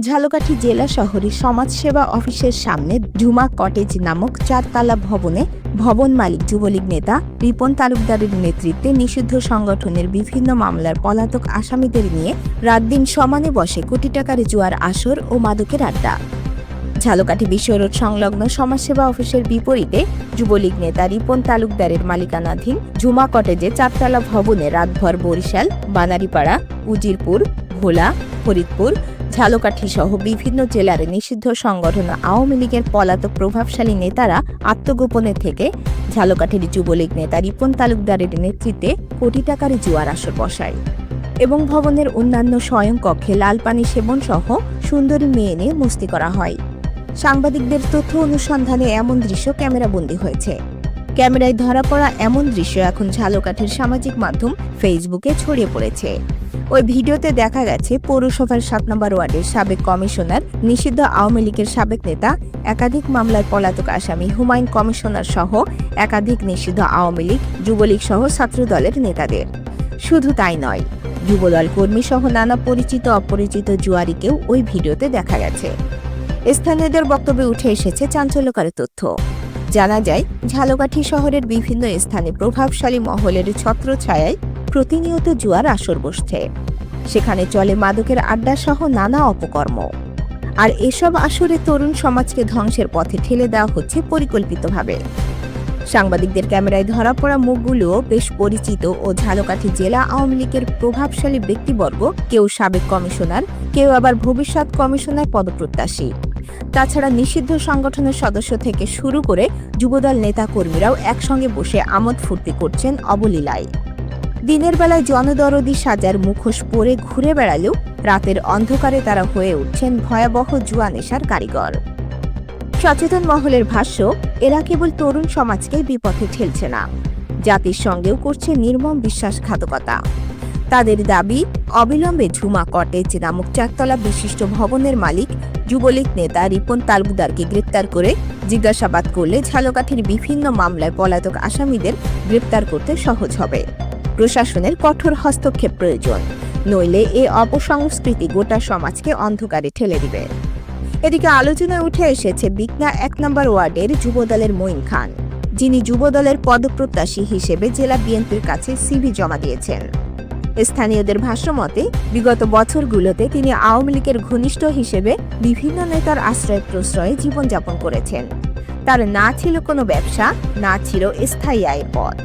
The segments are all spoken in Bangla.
ঝালকাঠি জেলা শহরে সমাজসেবা অফিসের সামনে ঝুমা কটেজ নামক চারতলা ভবনে ভবন মালিক যুবলীগ নেতা রিপন তালুকদারের নেতৃত্বে নিষিদ্ধ সংগঠনের বিভিন্ন মামলার পলাতক আসামিদের নিয়ে রাত দিন সমানে বসে কোটি টাকার জুয়ার আসর ও মাদকের আড্ডা। ঝালকাঠি বিশ্ব রোড সংলগ্ন সমাজসেবা অফিসের বিপরীতে যুবলীগ নেতা রিপন তালুকদারের মালিকানাধীন ঝুমা কটেজে চারতলা ভবনে রাতভর বরিশাল, বানারিপাড়া, উজিরপুর, ভোলা, ফরিদপুর ঝালকাঠি সহ বিভিন্ন জেলার নিষিদ্ধ সংগঠন আওয়ামী লীগের পলাতক প্রভাবশালী নেতারা আত্মগোপনে থেকে ঝালকাঠির যুবলীগ নেতা রিপন তালুকদারের নেতৃত্বে কোটি টাকার জুয়ার আসর বসায় এবং ভবনের অন্যান্য স্বয়ংকক্ষে লাল পানি সেবন সহ সুন্দরী মেয়ে নিয়ে মস্তি করা হয়। সাংবাদিকদের তথ্য অনুসন্ধানে এমন দৃশ্য ক্যামেরাবন্দী হয়েছে। ক্যামেরায় ধরা পড়া এমন দৃশ্য এখন ঝালকাঠির সামাজিক মাধ্যম ফেসবুকে ছড়িয়ে পড়েছে। ওই ভিডিওতে দেখা গেছে পৌরসভার সাত নম্বর ওয়ার্ডের সাবেক কমিশনার, নিষিদ্ধ আওয়ামী লীগের সাবেক নেতা, একাধিক মামলার পলাতক আসামি, হুমায়ুন কমিশনার সহ একাধিক নিষিদ্ধ আওয়ামী লীগ, যুবলীগ সহ ছাত্রদলের নেতাদের। শুধু তাই নয়, যুবদল কর্মী সহ নানা পরিচিত অপরিচিত জুয়ারিকেও ওই ভিডিওতে দেখা গেছে। স্থানীয়দের বক্তব্যে উঠে এসেছে চাঞ্চল্যকারী তথ্য। জানা যায়, ঝালকাঠি শহরের বিভিন্ন স্থানে প্রভাবশালী মহলের ছত্রছায়ায় প্রতিনিয়ত জুয়ার আসর বসছে। সেখানে চলে মাদকের আড্ডা সহ নানা অপকর্ম। আর এসব আসরে তরুণ সমাজকে ধ্বংসের পথে ঠেলে দেওয়া হচ্ছে পরিকল্পিতভাবে। সাংবাদিকদের ক্যামেরায় ধরা পড়া মুখগুলোও বেশ পরিচিত ও ঝালকাঠি জেলা আওয়ামী লীগের প্রভাবশালী ব্যক্তিবর্গ, কেউ সাবেক কমিশনার, কেউ আবার ভবিষ্যৎ কমিশনার পদপ্রত্যাশী। তাছাড়া নিষিদ্ধ সংগঠনের সদস্য থেকে শুরু করে যুবদল নেতাকর্মীরাও একসঙ্গে বসে আমোদ ফুর্তি করছেন অবলীলায়। দিনের বেলায় জনদরদি সাজার মুখোশ পরে ঘুরে বেড়ালেও রাতের অন্ধকারে তারা হয়ে উঠছেন ভয়াবহ জুয়া নেশার কারিগর। সচেতন মহলের ভাষ্য, এরা কেবল তরুণ সমাজকে বিপথে ঠেলছে না। জাতির সঙ্গেও করছে নির্মম বিশ্বাসঘাতকতা। তাদের দাবি, অবিলম্বে ঝুমা কটেজ নামক চারতলা বিশিষ্ট ভবনের মালিক, যুবলীগ নেতা রিপন তালুকদারকে গ্রেপ্তার করে জিজ্ঞাসাবাদ করলে ঝালকাঠির বিভিন্ন মামলায় পলাতক আসামিদের গ্রেপ্তার করতে সহজ হবে। প্রশাসনের কঠোর হস্তক্ষেপ প্রয়োজন, নইলে এ অপসংস্কৃতি গোটা সমাজকে অন্ধকারে ঠেলে দিবে। এদিকে আলোচনায় উঠে এসেছে বিকনা এক নম্বর ওয়ার্ডের যুবদলের মঈন খান, যিনি যুবদলের পদপ্রত্যাশী হিসেবে জেলা বিএনপির কাছে সিভি জমা দিয়েছেন। স্থানীয়দের ভাষ্যমতে বিগত বছরগুলোতে তিনি আওয়ামী লীগের ঘনিষ্ঠ হিসেবে বিভিন্ন নেতার আশ্রয় প্রশ্রয়ে জীবনযাপন করেছেন। তার না ছিল কোনো ব্যবসা, না ছিল স্থায়ী আয়ের পথ।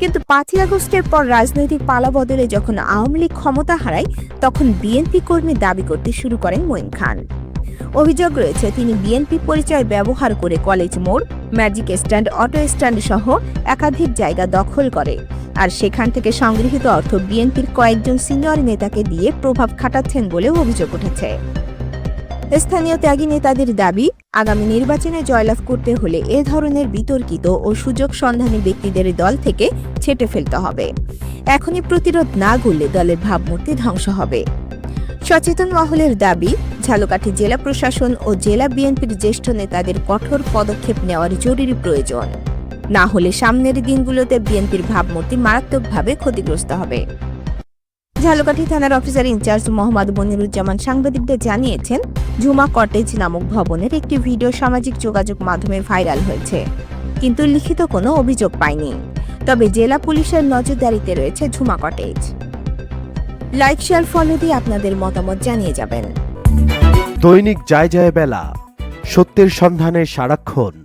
কিন্তু পাঁচই আগস্টের পর রাজনৈতিক পালাবদলে যখন আওয়ামী লীগ ক্ষমতা হারায়, তখন বিএনপি কর্মী দাবি করতে শুরু করেন মঈন খান। অভিযোগ রয়েছে, তিনি বিএনপি পরিচয় ব্যবহার করে কলেজ মোড়, ম্যাজিক স্ট্যান্ড, অটো স্ট্যান্ড সহ একাধিক জায়গা দখল করে। আর সেখান থেকে সংগৃহীত অর্থ বিএনপির কয়েকজন সিনিয়র নেতাকে দিয়ে প্রভাব খাটাচ্ছেন বলেও অভিযোগ উঠেছে। স্থানীয় ত্যাগী নেতাদের দাবি, আগামী নির্বাচনে জয়লাভ করতে হলে এ ধরনের বিতর্কিত ও সুযোগ সন্ধানী ব্যক্তিদের দল থেকে ছেটে ফেলতে হবে। এখনই প্রতিরোধ না করলে দলের ভাবমূর্তি ধ্বংস হবে। সচেতন মহলের দাবি, ঝালকাঠি জেলা প্রশাসন ও জেলা বিএনপির জ্যেষ্ঠ নেতাদের কঠোর পদক্ষেপ নেওয়ার জরুরি প্রয়োজন। না হলে সামনের দিনগুলোতে বিএনপির ভাবমূর্তি মারাত্মকভাবে ক্ষতিগ্রস্ত হবে। ঝালকাঠি থানার অফিসার ইনচার্জ মোহাম্মদ মনিরুজ্জামান সাংবাদিকদের জানিয়েছেন, ঝুমা কটেজ নামক ভবনের একটি ভিডিও সামাজিক যোগাযোগ মাধ্যমে ভাইরাল হয়েছে, কিন্তু লিখিত কোনো অভিযোগ পায়নি। তবে জেলা পুলিশের নজরদারিতে রয়েছে Jhuma cottage. Like, share, follow দিয়ে আপনাদের মতামত জানিয়ে যাবেন। দৈনিক যায় যায় বেলা, সত্যের সন্ধানে সারাক্ষণ।